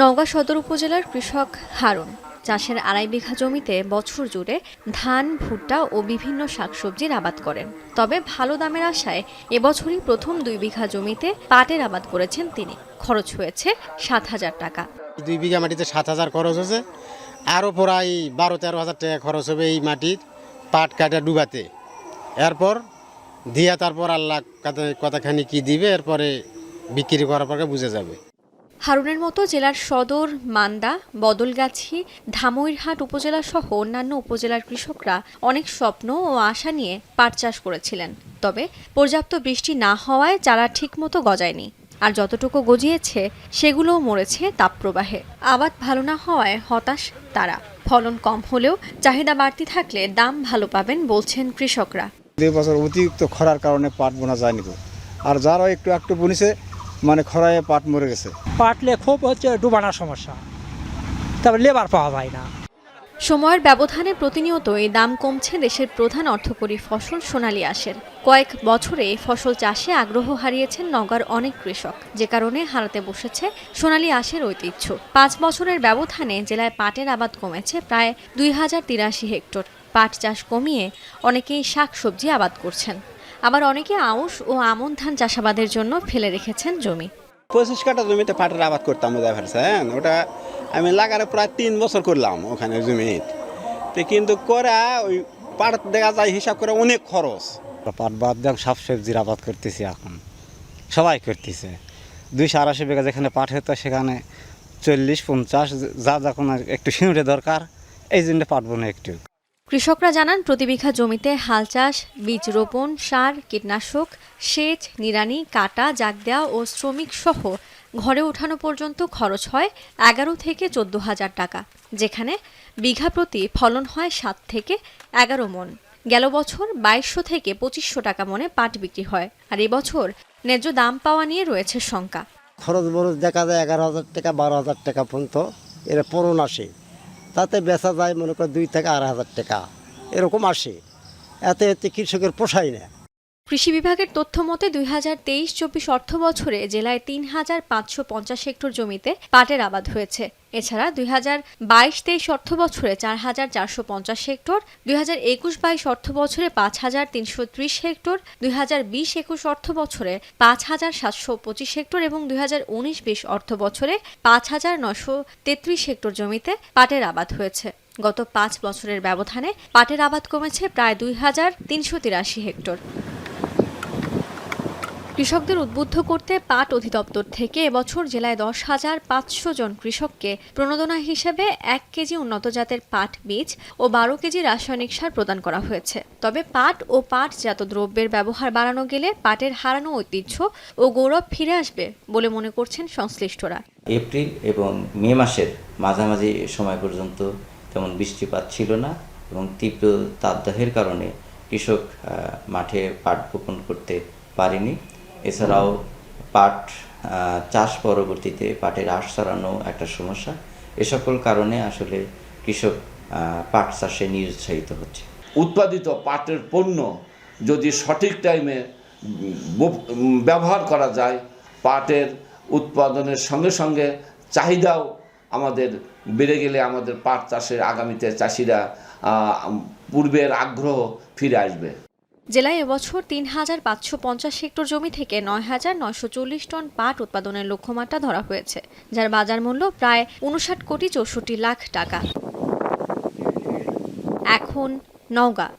নওগাঁ সদর উপজেলার কৃষক হারুন। চাষের আড়াই বিঘা জমিতে বছর জুড়ে ধান, ভুট্টা ও বিভিন্ন শাকসবজির আবাদ করেন। তবে ভালো দামের আশায় এবছরই প্রথম দুই বিঘা জমিতে পাটের আবাদ করেছেন তিনি। খরচ হয়েছে সাত হাজার টাকা। দুই বিঘা মাটিতে সাত হাজার খরচ হয়েছে। আরও প্রায় বারো তেরো হাজার টাকা খরচ হবে এই মাটির পাট কাটা ডুবাতে। এরপর দিয়া তারপর আল্লাহ কতখানি কি দিবে, এরপরে বিক্রি করার পরে বুঝে যাবে। হারুনের মতো জেলার সদর, মান্দা, বদলগাছি ধামইরহাট উপজেলা সহ অন্যান্য উপজেলার কৃষকরা অনেক স্বপ্ন ও আশা নিয়ে পাট চাষ করেছিলেন। তবে পর্যাপ্ত বৃষ্টি না হওয়ায় চারা ঠিকমতো গজায়নি। আর যতটুকু গজিয়েছে, সেগুলোও মরেছে তাপপ্রবাহে। আবাদ ভালো না হওয়ায় হতাশ তারা। ফলন কম হলেও চাহিদা বাড়তি থাকলে দাম ভালো পাবেন বলছেন কৃষকরা। দুই বছর অতিরিক্ত খরার কারণে পাট বোনা যায়নি তো আর যারা একটু একটু বুনিছে মানে খরায় পাট মরে গেছে। পাটলে খুব হচ্ছে ডুবানোর সমস্যা। তারপর লেবার পাওয়া যায় না। সময়ের ব্যবধানে প্রতিনিয়ত এই দাম কমছে দেশের প্রধান অর্থকরী ফসল সোনালি আঁশের। কয়েক বছরে ফসল চাষে আগ্রহ হারিয়েছেন নগার অনেক কৃষক। যে কারণে হারাতে বসেছে সোনালী আঁশের ঐতিহ্য। পাঁচ বছরের ব্যবধানে জেলায় পাটের আবাদ কমেছে প্রায় দুই হাজার তিরাশি হেক্টর। পাট চাষ কমিয়ে অনেকেই শাক সবজি আবাদ করছেন। আবার অনেকে আউশ ও আমন ধান চাষাবাদের জন্য ফেলে রেখেছেন জমি। পঁচিশ কাটা জমিতে পাটের আবাদ করতাম বোঝা পারছেন ওটা আমি লাগারে প্রায় তিন বছর করলাম ওখানে জমিতে। তো কিন্তু করা ওই পাট দেখা যায় হিসাব করে অনেক খরচ। পাট বাদ দিয়ে শাক সবজির আবাদ করতেছি এখন। সবাই করতেছে। দুইশো আড়াইশো বিঘা যেখানে পাট হতো সেখানে চল্লিশ, পঞ্চাশ, যা যখন একটু সিঁড়ে দরকার, এই জন্য পাট বোনে একটু। কৃষকরা জানান, প্রতি বিঘা জমিতে হাল চাষ, বীজ রোপণ, সার, কীটনাশক, সেচ, নিড়ানি, কাটা, জাগ দেওয়া ও শ্রমিক সহ ঘরে ওঠানো পর্যন্ত খরচ হয় এগারো থেকে চোদ্দ হাজার টাকা, যেখানে বিঘা প্রতি ফলন হয় সাত থেকে এগারো মন। গেল বছর বাইশশো থেকে পঁচিশশো টাকা মনে পাট বিক্রি হয়, আর এবছর ন্যায্য দাম পাওয়া নিয়ে রয়েছে শঙ্কা। খরচ বরচ দেখা যায় এগারো হাজার টাকা বারো হাজার টাকা পর্যন্ত, এর পূরণ আসে। তাতে বেচা যায় মনে করে দুই থেকে আড়াই হাজার টাকা। এরকম আসে। এতে এতে কৃষকের পোষায় না। কৃষি বিভাগের তথ্য মতে দুই হাজার তেইশ চব্বিশ অর্থ বছরে জেলায় তিন হাজার পাঁচশো পঞ্চাশ হেক্টর জমিতে পাটের আবাদ হয়েছে। এছাড়া দুই হাজার বাইশ তেইশ অর্থ বছরে চার হাজার চারশো পঞ্চাশ হেক্টর, দুই হাজার একুশ বাইশ অর্থ বছরে পাঁচ হাজার তিনশো ত্রিশ হেক্টর, দুই হাজার বিশ একুশ অর্থ বছরে পাঁচ হাজার সাতশো পঁচিশ হেক্টর এবং দুই হাজার উনিশ বিশ অর্থ বছরে পাঁচ হাজার নশো তেত্রিশ হেক্টর জমিতে পাটের আবাদ হয়েছে। গত পাঁচ বছরের ব্যবধানে পাটের আবাদ কমেছে প্রায় দুই হাজার তিনশো তিরাশি হেক্টর। কৃষকদের উদ্বুদ্ধ করতে পাট অধিদপ্তর থেকে এবছর জেলায় দশ হাজার পাঁচশো জন কৃষককে প্রণোদনা হিসেবে এক কেজি উন্নত জাতের পাট বীজ ও বারো কেজি রাসায়নিক সার প্রদান করা হয়েছে। তবে পাট ও পাটজাত দ্রব্যের ব্যবহার বাড়ানো গেলে পাটের হারানো ঐতিহ্য ও গৌরব ফিরে আসবে বলে মনে করছেন সংশ্লিষ্টরা। এপ্রিল এবং মে মাসের মাঝামাঝি সময় পর্যন্ত তেমন বৃষ্টিপাত ছিল না এবং তীব্র তাপদাহের কারণে কৃষক মাঠে পাট বপন করতে পারেনি। এছাড়াও পাট চাষ পরবর্তীতে পাটের আশ ছড়ানো একটা সমস্যা। এ সকল কারণে আসলে কৃষক পাট চাষে নিরুৎসাহিত হচ্ছে। উৎপাদিত পাটের পণ্য যদি সঠিক টাইমে ব্যবহার করা যায়, পাটের উৎপাদনের সঙ্গে সঙ্গে চাহিদাও আমাদের বেড়ে গেলে আমাদের পাট চাষের আগামীতে চাষিরা পূর্বের আগ্রহ ফিরে আসবে। জেলায় এবছর তিন হাজার পাঁচশো পঞ্চাশ হেক্টর জমি থেকে নয় হাজার নয়শো চল্লিশ টন পাট উৎপাদনের লক্ষ্যমাত্রা ধরা হয়েছে, যার বাজার মূল্য প্রায় উনষাট কোটি চৌষট্টি লাখ টাকা। এখন নওগাঁ।